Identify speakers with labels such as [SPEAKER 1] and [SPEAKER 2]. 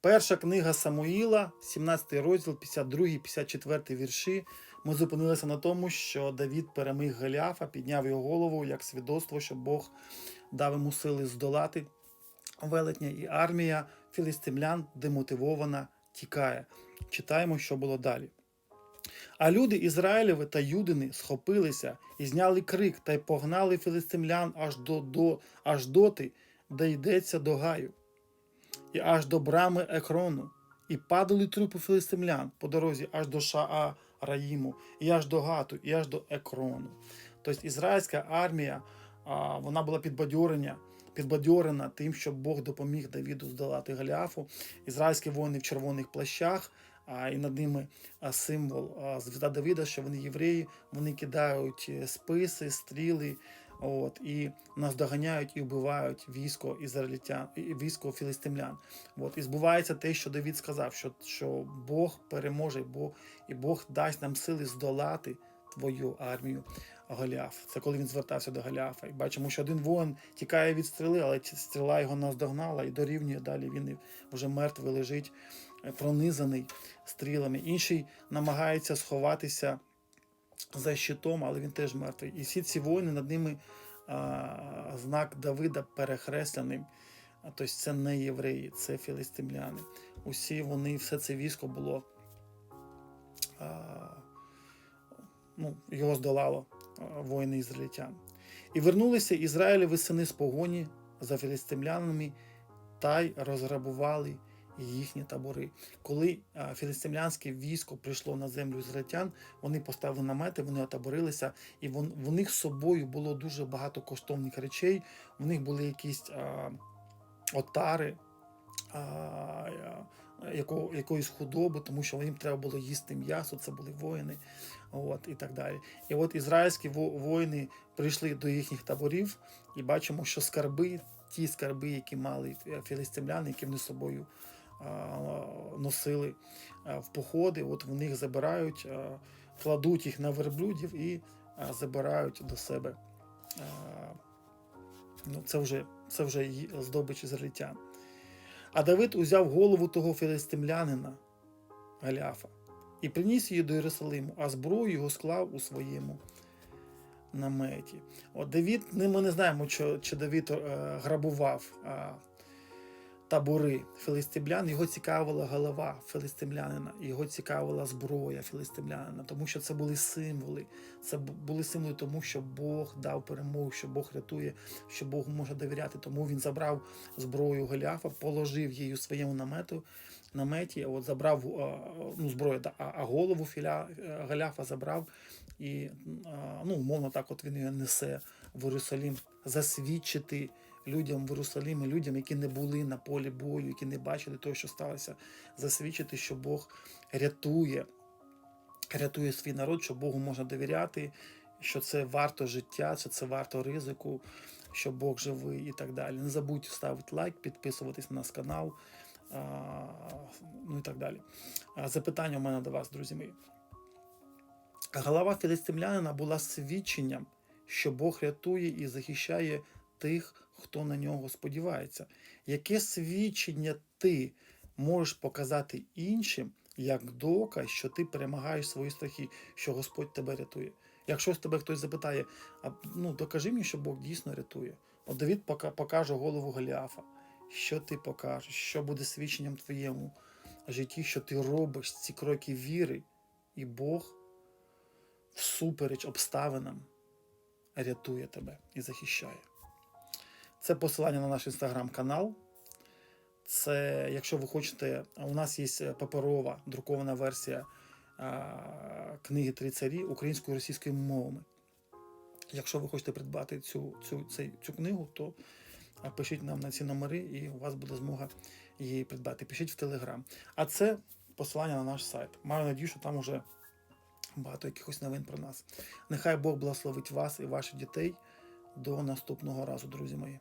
[SPEAKER 1] Перша книга Самуїла, 17 розділ, 52, 54 вірші. Ми зупинилися на тому, що Давід переміг Голіафа, підняв його голову як свідоцтво, що Бог дав йому сили здолати велетня, і армія філістимлян демотивована тікає. Читаємо, що було далі. А люди Ізраїлеви та юдини схопилися і зняли крик та й погнали філістимлян аж до, до, аж доти, де йдеться до гаю, і аж до брами Екрону, і падали трупи філістимлян по дорозі аж до Шаа Раїму, і аж до Гату, і аж до Екрону. Тобто ізраїльська армія вона була підбадьорення, підбадьорена тим, що Бог допоміг Давіду здолати Голіафу. Ізраїльські воїни в червоних плащах, а, і над ними символ звізда Давіда, що вони євреї, вони кидають е, списи, стріли. От, і наздоганяють і вбивають військо ізраїльтян, військо філістимлян. От, і збувається те, що Давід сказав, що, що Бог переможе, Бог, і Бог дасть нам сили здолати твою армію Голіаф. Це коли він звертався до Голіафа. І бачимо, що один воїн тікає від стріли, але стріла його наздогнала і дорівнює далі. Він вже мертвий лежить, пронизаний стрілами. Інший намагається сховатися за щитом, але він теж мертвий. І всі ці воїни над ними а, знак Давида перехреслений. Тобто це не євреї, це філістимляни. Усі вони, все це військо було. А, ну, його здолало воїни ізраїльтян. І вернулися Ізраїлеві сини з погоні за філістимлянами та й розграбували їхні табори. Коли філістимлянське військо прийшло на землю ізраїльтян, вони поставили намети, вони отаборилися, і вон, в них з собою було дуже багато коштовних речей. В них були якісь а, отари. А, яко, якоїсь худоби, тому що їм треба було їсти м'ясо, це були воїни, от, і так далі. І от ізраїльські во- воїни прийшли до їхніх таборів, і бачимо, що скарби, ті скарби, які мали філістимляни, які вони з собою носили в походи, от в них забирають, кладуть їх на верблюдів і забирають до себе. Ну, це вже, це вже здобич ізраїльтян. А Давид узяв голову того філістимлянина Галяфа і приніс її до Єрусалиму, а зброю його склав у своєму наметі. От Давід, ну, ми не знаємо, чи, Давід е, грабував е, табори філістимлян. Його цікавила голова філістимлянина, його цікавила зброя філістимлянина, тому що це були символи. Це були символи тому, що Бог дав перемогу, що Бог рятує, що Богу може довіряти. Тому він забрав зброю Голіафа, положив її у своєму намету, наметі, от забрав ну, зброю, а, голову філя, е, Голіафа забрав і ну, умовно так от він її несе в Єрусалім, засвідчити людям в Єрусалімі, людям, які не були на полі бою, які не бачили того, що сталося, засвідчити, що Бог рятує, рятує свій народ, що Богу можна довіряти, що це варто життя, що це варто ризику, що Бог живий і так далі. Не забудьте ставити лайк, підписуватись на наш канал, ну і так далі. Запитання у мене до вас, друзі мої. Голова філістимлянина була свідченням, що Бог рятує і захищає тих, хто на нього сподівається. Яке свідчення ти можеш показати іншим як доказ, що ти перемагаєш свої страхи, що Господь тебе рятує? Якщо з тебе хтось запитає, а ну докажи мені, що Бог дійсно рятує. От Давід пока- покаже голову Голіафа. Що ти покажеш? Що буде свідченням твоєму житті, що ти робиш ці кроки віри, і Бог всупереч обставинам рятує тебе і захищає. Це посилання на наш інстаграм-канал. Це, якщо ви хочете, у нас є паперова друкована версія книги Три царі українською російською мовами. Якщо ви хочете придбати цю, цю, цей- цю книгу, то пишіть нам на ці номери, і у вас буде змога її придбати. Пишіть в Телеграм. А це посилання на наш сайт. Маю надію, що там уже багато якихось новин про нас. Нехай Бог благословить вас і ваших дітей. До наступного разу, друзі мої.